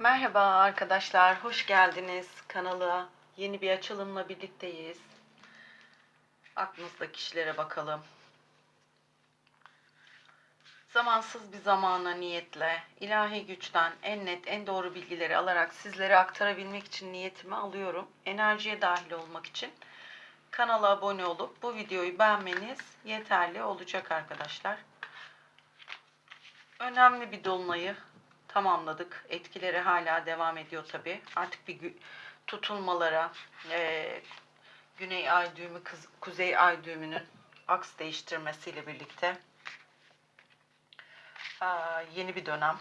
Merhaba arkadaşlar, hoş geldiniz kanala. Yeni bir açılımla birlikteyiz. Aklınızdaki kişilere bakalım. Zamansız bir zamana niyetle, ilahi güçten en net, en doğru bilgileri alarak sizlere aktarabilmek için niyetimi alıyorum. Enerjiye dahil olmak için kanala abone olup bu videoyu beğenmeniz yeterli olacak arkadaşlar. Önemli bir dolunayı tamamladık. Etkileri hala devam ediyor tabi. Artık bir tutulmalara, e, güney ay düğümü, kuzey ay düğümünün aks değiştirmesiyle birlikte aa, yeni bir dönem,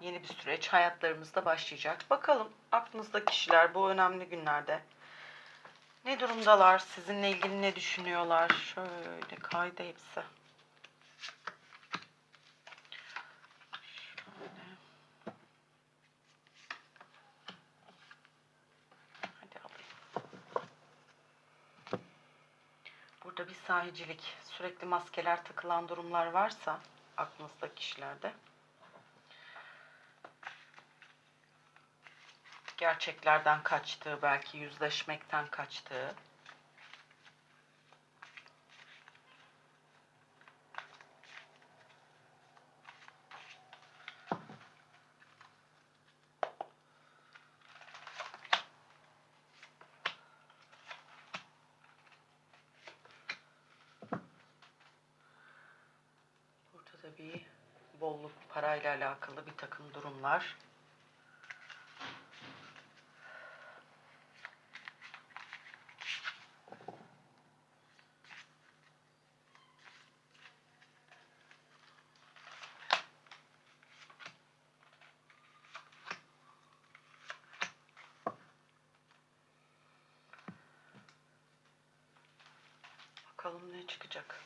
yeni bir süreç hayatlarımızda başlayacak. Bakalım aklınızdaki kişiler bu önemli günlerde ne durumdalar, sizinle ilgili ne düşünüyorlar? Şöyle kayda hepsi. Hadi alayım. Burada bir sahicilik, sürekli maskeler takılan durumlar varsa aklınızda kişilerde gerçeklerden kaçtığı, belki yüzleşmekten kaçtığı Bir bolluk parayla alakalı bir takım durumlar. Bakalım ne çıkacak.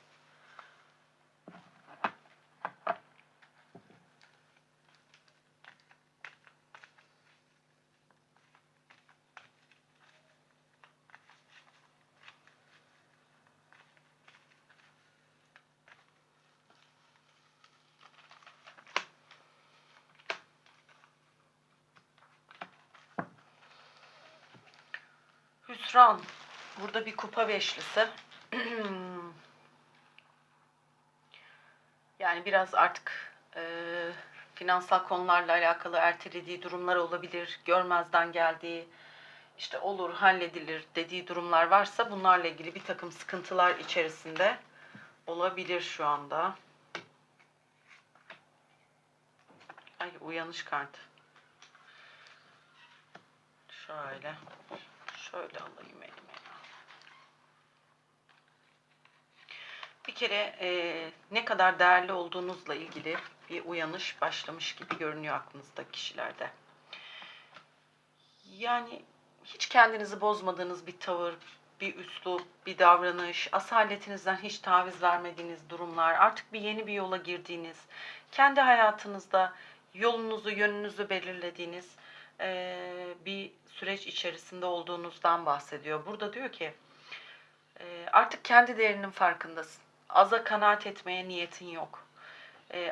Hüsran. Burada bir kupa beşlisi. yani biraz artık e, finansal konularla alakalı ertelediği durumlar olabilir. Görmezden geldiği, işte olur halledilir dediği durumlar varsa bunlarla ilgili bir takım sıkıntılar içerisinde olabilir şu anda. Ay uyanış kartı. Şöyle. Şöyle alayım elime. Bir kere e, ne kadar değerli olduğunuzla ilgili bir uyanış başlamış gibi görünüyor aklınızdaki kişilerde. Yani hiç kendinizi bozmadığınız bir tavır, bir üslup, bir davranış, asaletinizden hiç taviz vermediğiniz durumlar, artık bir yeni bir yola girdiğiniz, kendi hayatınızda yolunuzu, yönünüzü belirlediğiniz bir süreç içerisinde olduğunuzdan bahsediyor. Burada diyor ki artık kendi değerinin farkındasın. Aza kanaat etmeye niyetin yok.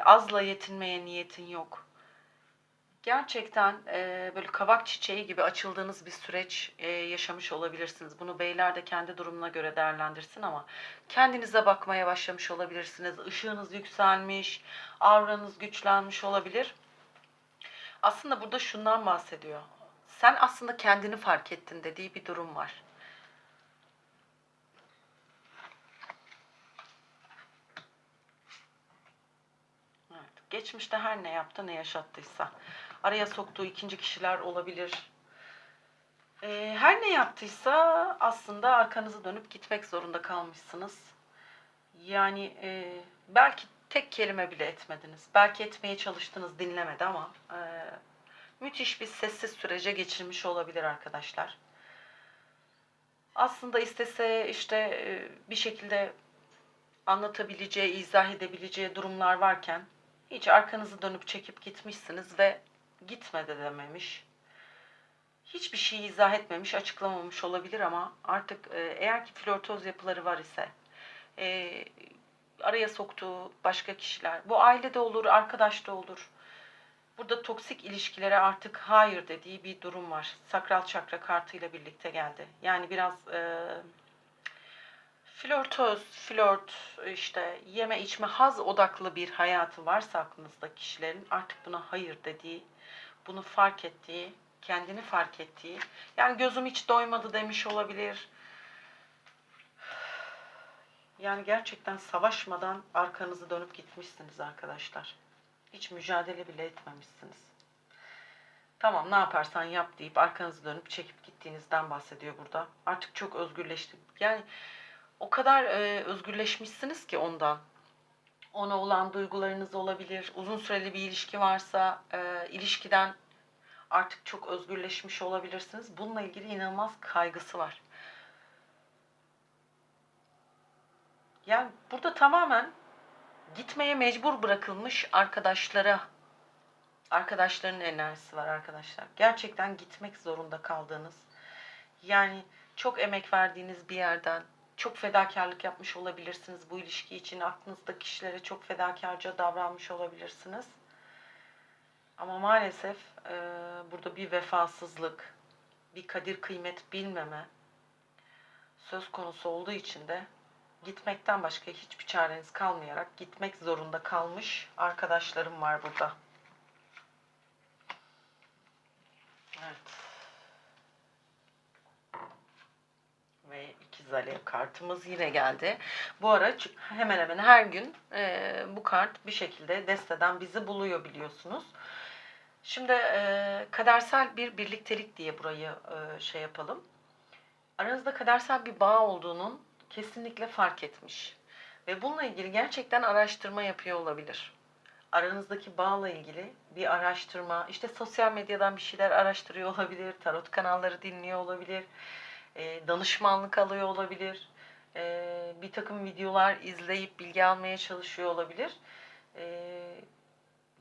Azla yetinmeye niyetin yok gerçekten e, böyle kavak çiçeği gibi açıldığınız bir süreç e, yaşamış olabilirsiniz. Bunu beyler de kendi durumuna göre değerlendirsin ama kendinize bakmaya başlamış olabilirsiniz. Işığınız yükselmiş, avranız güçlenmiş olabilir. Aslında burada şundan bahsediyor. Sen aslında kendini fark ettin dediği bir durum var. Evet, geçmişte her ne yaptı ne yaşattıysa araya soktuğu ikinci kişiler olabilir. Ee, her ne yaptıysa aslında arkanızı dönüp gitmek zorunda kalmışsınız. Yani e, belki tek kelime bile etmediniz. Belki etmeye çalıştınız dinlemedi ama e, müthiş bir sessiz sürece geçirmiş olabilir arkadaşlar. Aslında istese işte e, bir şekilde anlatabileceği, izah edebileceği durumlar varken hiç arkanızı dönüp çekip gitmişsiniz ve gitme de dememiş. Hiçbir şey izah etmemiş, açıklamamış olabilir ama artık e, eğer ki flörtöz yapıları var ise e, araya soktuğu başka kişiler, bu ailede olur, arkadaş da olur. Burada toksik ilişkilere artık hayır dediği bir durum var. Sakral çakra kartıyla birlikte geldi. Yani biraz e, flörtöz, flört, işte yeme içme haz odaklı bir hayatı varsa aklınızda kişilerin artık buna hayır dediği, bunu fark ettiği, kendini fark ettiği, yani gözüm hiç doymadı demiş olabilir. Yani gerçekten savaşmadan arkanızı dönüp gitmişsiniz arkadaşlar. Hiç mücadele bile etmemişsiniz. Tamam ne yaparsan yap deyip arkanızı dönüp çekip gittiğinizden bahsediyor burada. Artık çok özgürleştim. Yani o kadar e, özgürleşmişsiniz ki ondan. Ona olan duygularınız olabilir. Uzun süreli bir ilişki varsa e, ilişkiden artık çok özgürleşmiş olabilirsiniz. Bununla ilgili inanılmaz kaygısı var. Yani burada tamamen gitmeye mecbur bırakılmış arkadaşlara arkadaşların enerjisi var arkadaşlar. Gerçekten gitmek zorunda kaldığınız yani çok emek verdiğiniz bir yerden çok fedakarlık yapmış olabilirsiniz bu ilişki için. Aklınızdaki kişilere çok fedakarca davranmış olabilirsiniz. Ama maalesef e, burada bir vefasızlık, bir kadir kıymet bilmeme söz konusu olduğu için de gitmekten başka hiçbir çareniz kalmayarak gitmek zorunda kalmış arkadaşlarım var burada. Evet. Ve ikiz alev kartımız yine geldi. Bu ara hemen hemen her gün e, bu kart bir şekilde desteden bizi buluyor biliyorsunuz. Şimdi e, kadersel bir birliktelik diye burayı e, şey yapalım. Aranızda kadersel bir bağ olduğunun kesinlikle fark etmiş. Ve bununla ilgili gerçekten araştırma yapıyor olabilir. Aranızdaki bağla ilgili bir araştırma, işte sosyal medyadan bir şeyler araştırıyor olabilir, tarot kanalları dinliyor olabilir, e, danışmanlık alıyor olabilir, e, bir takım videolar izleyip bilgi almaya çalışıyor olabilir. E,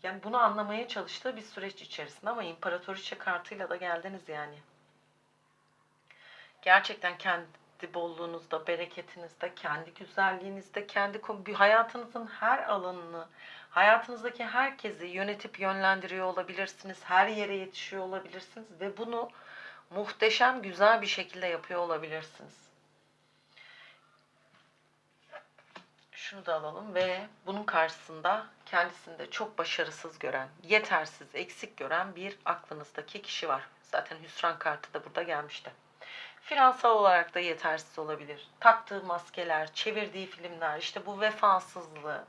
yani bunu anlamaya çalıştığı bir süreç içerisinde ama imparatoriçe kartıyla da geldiniz yani. Gerçekten kendi bolluğunuzda, bereketinizde, kendi güzelliğinizde, kendi hayatınızın her alanını, hayatınızdaki herkesi yönetip yönlendiriyor olabilirsiniz. Her yere yetişiyor olabilirsiniz ve bunu muhteşem güzel bir şekilde yapıyor olabilirsiniz. Şunu da alalım ve bunun karşısında kendisini de çok başarısız gören, yetersiz, eksik gören bir aklınızdaki kişi var. Zaten hüsran kartı da burada gelmişti. Finansal olarak da yetersiz olabilir. Taktığı maskeler, çevirdiği filmler, işte bu vefasızlığı.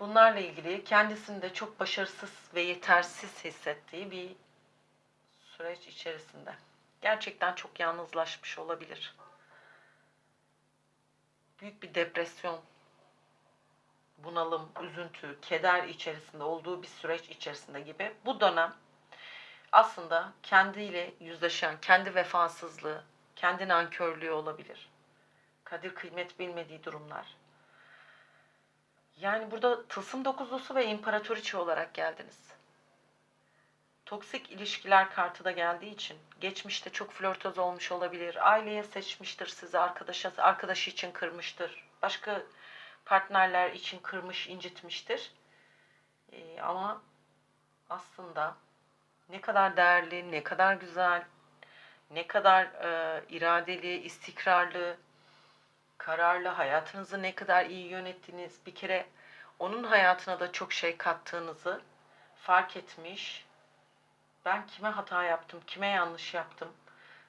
Bunlarla ilgili kendisini de çok başarısız ve yetersiz hissettiği bir süreç içerisinde. Gerçekten çok yalnızlaşmış olabilir. Büyük bir depresyon, bunalım, üzüntü, keder içerisinde olduğu bir süreç içerisinde gibi. Bu dönem aslında kendiyle yüzleşen, kendi vefasızlığı, kendi nankörlüğü olabilir. Kadir kıymet bilmediği durumlar. Yani burada tılsım dokuzlusu ve imparatoriçe olarak geldiniz. Toksik ilişkiler kartı da geldiği için geçmişte çok flörtöz olmuş olabilir. Aileye seçmiştir sizi arkadaşa, arkadaşı için kırmıştır. Başka partnerler için kırmış, incitmiştir. Ee, ama aslında ne kadar değerli, ne kadar güzel, ne kadar e, iradeli, istikrarlı, kararlı, hayatınızı ne kadar iyi yönettiniz. Bir kere onun hayatına da çok şey kattığınızı fark etmiş. Ben kime hata yaptım, kime yanlış yaptım.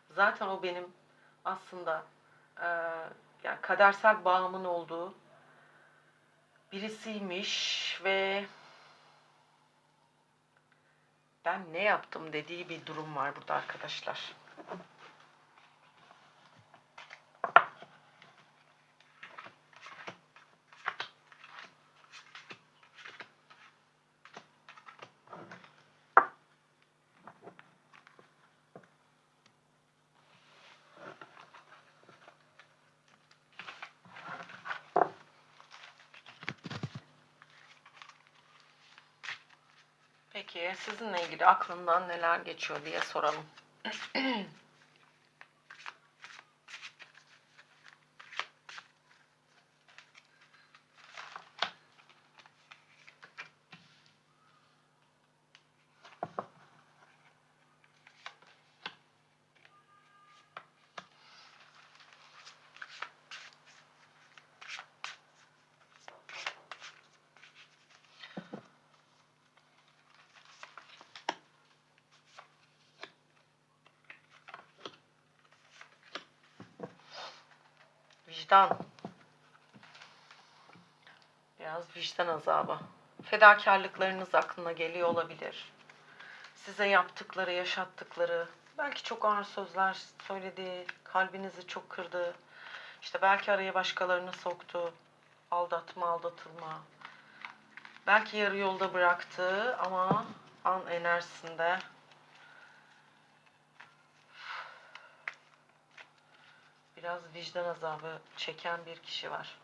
Zaten o benim aslında e, yani kadersel bağımın olduğu birisiymiş ve ben ne yaptım dediği bir durum var burada arkadaşlar. Peki sizinle ilgili aklından neler geçiyor diye soralım. vicdan. Biraz vicdan azabı. Fedakarlıklarınız aklına geliyor olabilir. Size yaptıkları, yaşattıkları, belki çok ağır sözler söyledi, kalbinizi çok kırdı. İşte belki araya başkalarını soktu. Aldatma, aldatılma. Belki yarı yolda bıraktı ama an enerjisinde biraz vicdan azabı çeken bir kişi var.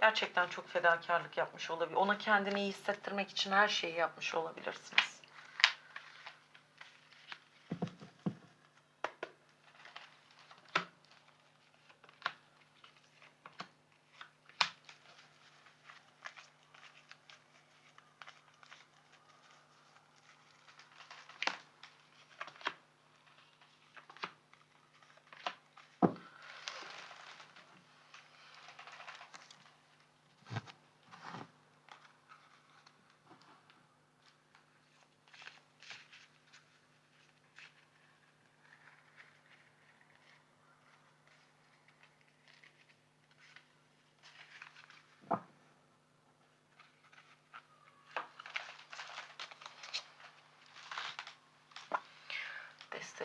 Gerçekten çok fedakarlık yapmış olabilir. Ona kendini iyi hissettirmek için her şeyi yapmış olabilirsiniz.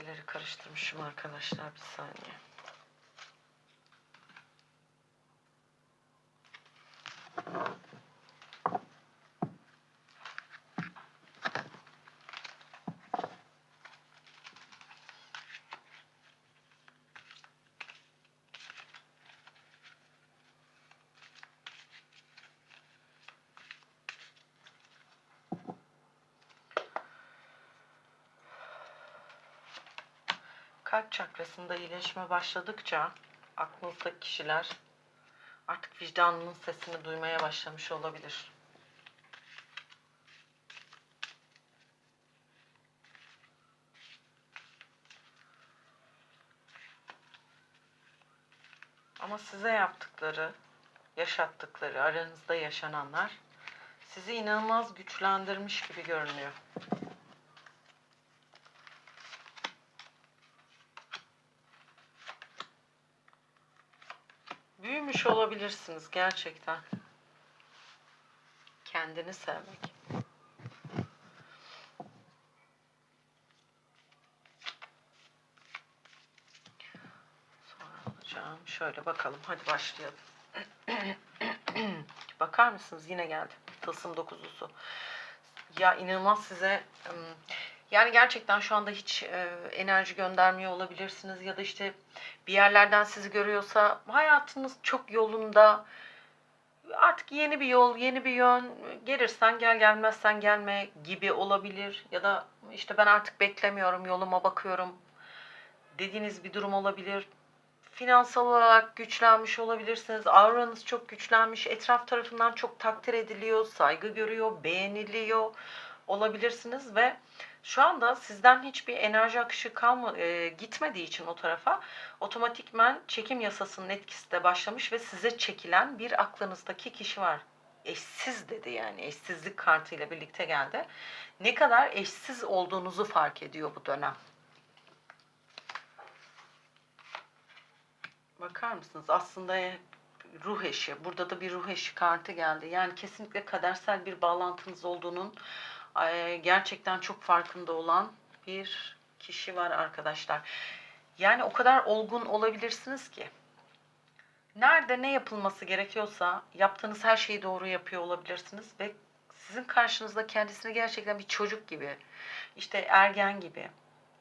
Desteleri karıştırmışım arkadaşlar bir saniye. Çakrasında iyileşme başladıkça aklınızdaki kişiler artık vicdanının sesini duymaya başlamış olabilir. Ama size yaptıkları, yaşattıkları, aranızda yaşananlar sizi inanılmaz güçlendirmiş gibi görünüyor. Büyümüş olabilirsiniz gerçekten. Kendini sevmek. Sonra alacağım. Şöyle bakalım. Hadi başlayalım. Bakar mısınız? Yine geldi. Tılsım dokuzusu. Ya inanılmaz size yani gerçekten şu anda hiç e, enerji göndermiyor olabilirsiniz ya da işte bir yerlerden sizi görüyorsa hayatınız çok yolunda. Artık yeni bir yol, yeni bir yön. Gelirsen gel, gelmezsen gelme gibi olabilir. Ya da işte ben artık beklemiyorum, yoluma bakıyorum dediğiniz bir durum olabilir. Finansal olarak güçlenmiş olabilirsiniz. Auranız çok güçlenmiş. Etraf tarafından çok takdir ediliyor, saygı görüyor, beğeniliyor olabilirsiniz ve şu anda sizden hiçbir enerji akışı kalma, e, gitmediği için o tarafa otomatikmen çekim yasasının etkisi de başlamış ve size çekilen bir aklınızdaki kişi var. Eşsiz dedi yani eşsizlik kartıyla birlikte geldi. Ne kadar eşsiz olduğunuzu fark ediyor bu dönem. Bakar mısınız? Aslında ruh eşi. Burada da bir ruh eşi kartı geldi. Yani kesinlikle kadersel bir bağlantınız olduğunun gerçekten çok farkında olan bir kişi var arkadaşlar. Yani o kadar olgun olabilirsiniz ki. Nerede ne yapılması gerekiyorsa yaptığınız her şeyi doğru yapıyor olabilirsiniz ve sizin karşınızda kendisini gerçekten bir çocuk gibi, işte ergen gibi,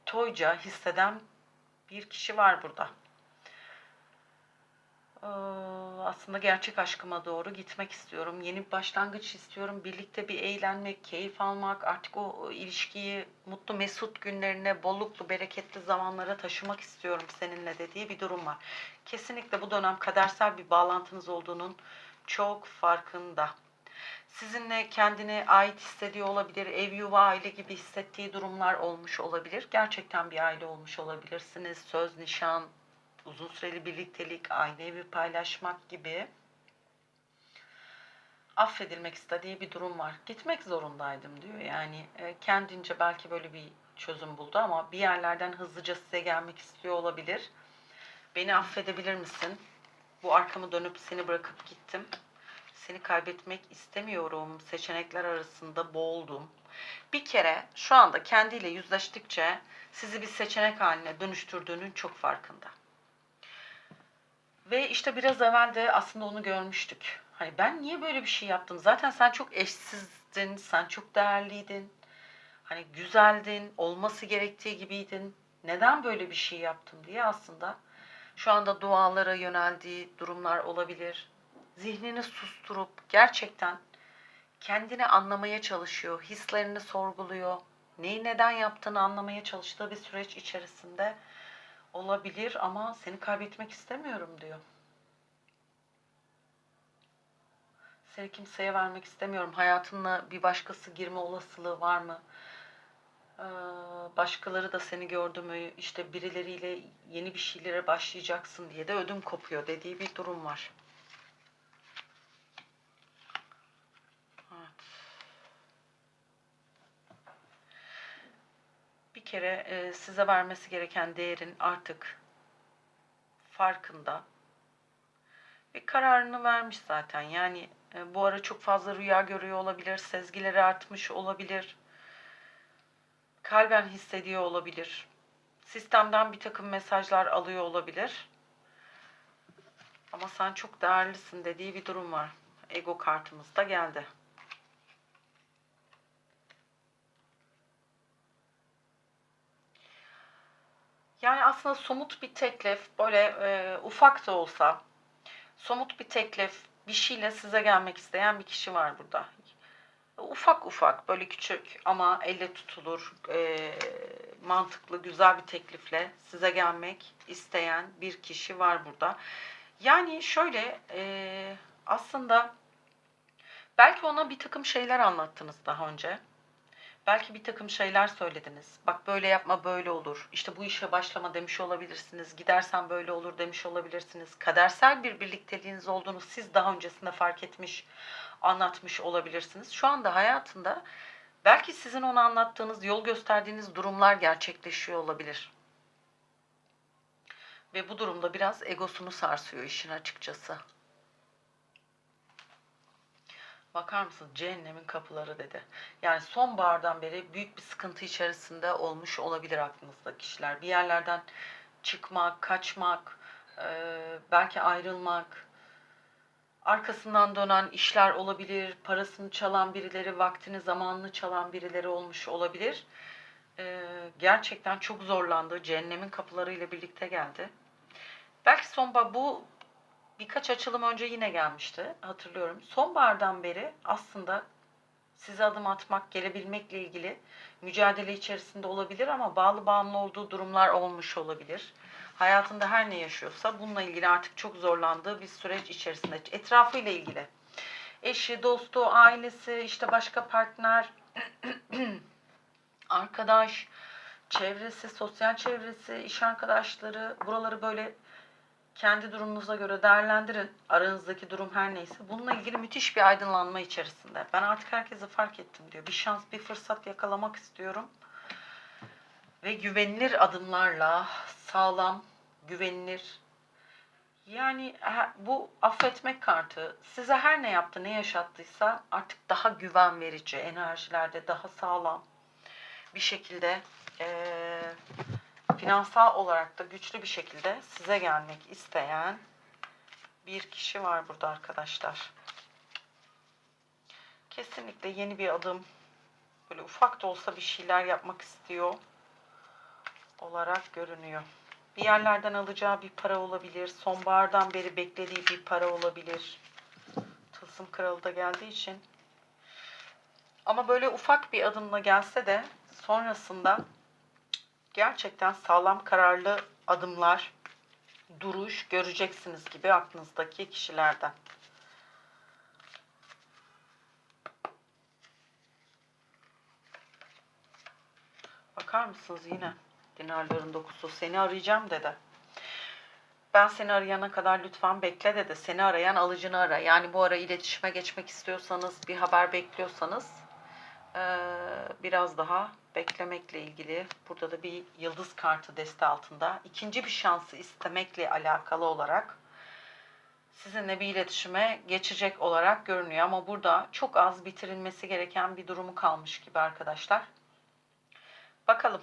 toyca hisseden bir kişi var burada. Aslında gerçek aşkıma doğru gitmek istiyorum. Yeni bir başlangıç istiyorum. Birlikte bir eğlenmek, keyif almak, artık o ilişkiyi mutlu mesut günlerine, bolluklu, bereketli zamanlara taşımak istiyorum seninle dediği bir durum var. Kesinlikle bu dönem kadersel bir bağlantınız olduğunun çok farkında. Sizinle kendine ait hissediyor olabilir, ev yuva aile gibi hissettiği durumlar olmuş olabilir. Gerçekten bir aile olmuş olabilirsiniz. Söz, nişan, uzun süreli birliktelik, aynı evi paylaşmak gibi affedilmek istediği bir durum var. Gitmek zorundaydım diyor. Yani e, kendince belki böyle bir çözüm buldu ama bir yerlerden hızlıca size gelmek istiyor olabilir. Beni affedebilir misin? Bu arkamı dönüp seni bırakıp gittim. Seni kaybetmek istemiyorum. Seçenekler arasında boğuldum. Bir kere şu anda kendiyle yüzleştikçe sizi bir seçenek haline dönüştürdüğünün çok farkında. Ve işte biraz evvel de aslında onu görmüştük. Hani ben niye böyle bir şey yaptım? Zaten sen çok eşsizdin, sen çok değerliydin. Hani güzeldin, olması gerektiği gibiydin. Neden böyle bir şey yaptım diye aslında şu anda dualara yöneldiği durumlar olabilir. Zihnini susturup gerçekten kendini anlamaya çalışıyor, hislerini sorguluyor. Neyi neden yaptığını anlamaya çalıştığı bir süreç içerisinde olabilir ama seni kaybetmek istemiyorum diyor. Seni kimseye vermek istemiyorum. Hayatınla bir başkası girme olasılığı var mı? Ee, başkaları da seni gördü mü işte birileriyle yeni bir şeylere başlayacaksın diye de ödüm kopuyor dediği bir durum var. Kere e, size vermesi gereken değerin artık farkında. Bir kararını vermiş zaten. Yani e, bu ara çok fazla rüya görüyor olabilir, sezgileri artmış olabilir kalben hissediyor olabilir. Sistemden bir takım mesajlar alıyor olabilir. Ama sen çok değerlisin dediği bir durum var. Ego kartımız da geldi. Yani aslında somut bir teklif, böyle e, ufak da olsa somut bir teklif, bir şeyle size gelmek isteyen bir kişi var burada ufak ufak böyle küçük ama elle tutulur e, mantıklı güzel bir teklifle size gelmek isteyen bir kişi var burada. Yani şöyle e, aslında belki ona bir takım şeyler anlattınız daha önce. Belki bir takım şeyler söylediniz. Bak böyle yapma böyle olur. İşte bu işe başlama demiş olabilirsiniz. Gidersen böyle olur demiş olabilirsiniz. Kadersel bir birlikteliğiniz olduğunu siz daha öncesinde fark etmiş anlatmış olabilirsiniz. Şu anda hayatında belki sizin ona anlattığınız, yol gösterdiğiniz durumlar gerçekleşiyor olabilir. Ve bu durumda biraz egosunu sarsıyor işin açıkçası. Bakar mısınız? Cehennemin kapıları dedi. Yani sonbahardan beri büyük bir sıkıntı içerisinde olmuş olabilir aklınızda kişiler. Bir yerlerden çıkmak, kaçmak, belki ayrılmak, arkasından dönen işler olabilir, parasını çalan birileri, vaktini, zamanını çalan birileri olmuş olabilir. Ee, gerçekten çok zorlandı. Cehennemin kapılarıyla birlikte geldi. Belki sonbahar bu birkaç açılım önce yine gelmişti. Hatırlıyorum. Sonbahardan beri aslında size adım atmak, gelebilmekle ilgili mücadele içerisinde olabilir ama bağlı bağımlı olduğu durumlar olmuş olabilir hayatında her ne yaşıyorsa bununla ilgili artık çok zorlandığı bir süreç içerisinde. Etrafıyla ilgili. Eşi, dostu, ailesi, işte başka partner, arkadaş, çevresi, sosyal çevresi, iş arkadaşları buraları böyle kendi durumunuza göre değerlendirin. Aranızdaki durum her neyse. Bununla ilgili müthiş bir aydınlanma içerisinde. Ben artık herkesi fark ettim diyor. Bir şans, bir fırsat yakalamak istiyorum. Ve güvenilir adımlarla sağlam, güvenilir. Yani bu affetmek kartı size her ne yaptı, ne yaşattıysa artık daha güven verici enerjilerde, daha sağlam bir şekilde e, finansal olarak da güçlü bir şekilde size gelmek isteyen bir kişi var burada arkadaşlar. Kesinlikle yeni bir adım, böyle ufak da olsa bir şeyler yapmak istiyor olarak görünüyor. Bir yerlerden alacağı bir para olabilir. Sonbahardan beri beklediği bir para olabilir. Tılsım kralı da geldiği için. Ama böyle ufak bir adımla gelse de sonrasında gerçekten sağlam kararlı adımlar, duruş göreceksiniz gibi aklınızdaki kişilerden. Bakar mısınız yine? Dinarların dokusu seni arayacağım dedi. Ben seni arayana kadar lütfen bekle dedi. Seni arayan alıcını ara. Yani bu ara iletişime geçmek istiyorsanız, bir haber bekliyorsanız biraz daha beklemekle ilgili. Burada da bir yıldız kartı deste altında. ikinci bir şansı istemekle alakalı olarak sizinle bir iletişime geçecek olarak görünüyor. Ama burada çok az bitirilmesi gereken bir durumu kalmış gibi arkadaşlar. Bakalım.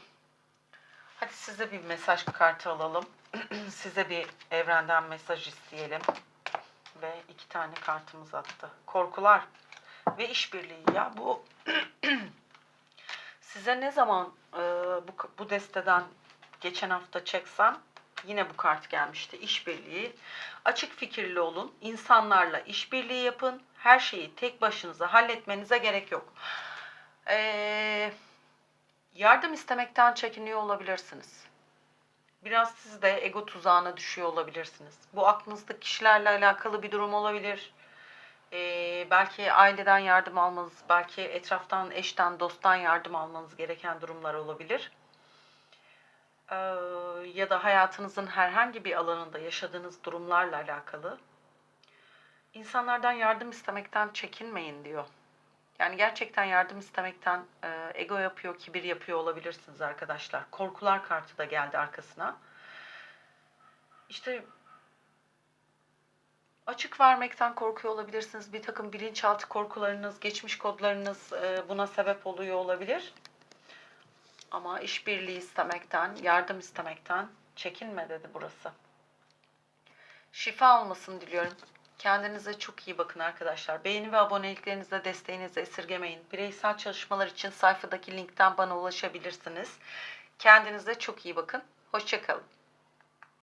Hadi size bir mesaj kartı alalım. size bir evrenden mesaj isteyelim. Ve iki tane kartımız attı. Korkular ve işbirliği. Ya bu size ne zaman e, bu, bu desteden geçen hafta çeksem yine bu kart gelmişti. İşbirliği. Açık fikirli olun. İnsanlarla işbirliği yapın. Her şeyi tek başınıza halletmenize gerek yok. Eee yardım istemekten çekiniyor olabilirsiniz. Biraz siz de ego tuzağına düşüyor olabilirsiniz. Bu aklınızdaki kişilerle alakalı bir durum olabilir. Ee, belki aileden yardım almanız, belki etraftan, eşten, dosttan yardım almanız gereken durumlar olabilir. Ee, ya da hayatınızın herhangi bir alanında yaşadığınız durumlarla alakalı. İnsanlardan yardım istemekten çekinmeyin diyor. Yani gerçekten yardım istemekten e, ego yapıyor, kibir yapıyor olabilirsiniz arkadaşlar. Korkular kartı da geldi arkasına. İşte açık vermekten korkuyor olabilirsiniz. Bir takım bilinçaltı korkularınız, geçmiş kodlarınız e, buna sebep oluyor olabilir. Ama işbirliği istemekten, yardım istemekten çekinme dedi burası. Şifa olmasını diliyorum. Kendinize çok iyi bakın arkadaşlar. Beğeni ve aboneliklerinizle desteğinizi esirgemeyin. Bireysel çalışmalar için sayfadaki linkten bana ulaşabilirsiniz. Kendinize çok iyi bakın. Hoşçakalın.